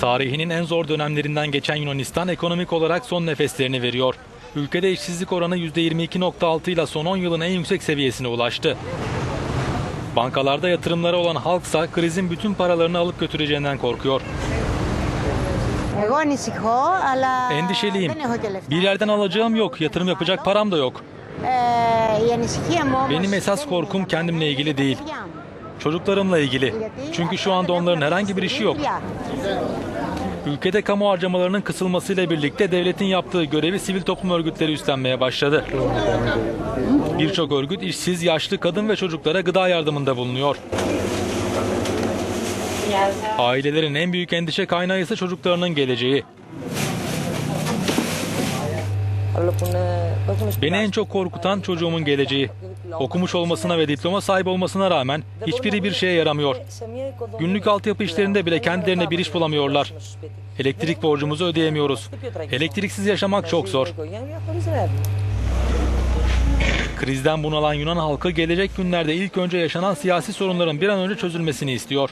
Tarihinin en zor dönemlerinden geçen Yunanistan ekonomik olarak son nefeslerini veriyor. Ülkede işsizlik oranı %22.6 ile son 10 yılın en yüksek seviyesine ulaştı. Bankalarda yatırımları olan halksa krizin bütün paralarını alıp götüreceğinden korkuyor. Endişeliyim. Bir yerden alacağım yok, yatırım yapacak param da yok. Ee, Benim esas korkum kendimle ilgili değil. Çocuklarımla ilgili. Çünkü şu anda onların herhangi bir işi yok. Ülkede kamu harcamalarının kısılmasıyla birlikte devletin yaptığı görevi sivil toplum örgütleri üstlenmeye başladı. Birçok örgüt işsiz, yaşlı, kadın ve çocuklara gıda yardımında bulunuyor. Ailelerin en büyük endişe kaynağı ise çocuklarının geleceği. Beni en çok korkutan çocuğumun geleceği. Okumuş olmasına ve diploma sahibi olmasına rağmen hiçbiri bir şeye yaramıyor. Günlük altyapı işlerinde bile kendilerine bir iş bulamıyorlar. Elektrik borcumuzu ödeyemiyoruz. Elektriksiz yaşamak çok zor. Krizden bunalan Yunan halkı gelecek günlerde ilk önce yaşanan siyasi sorunların bir an önce çözülmesini istiyor.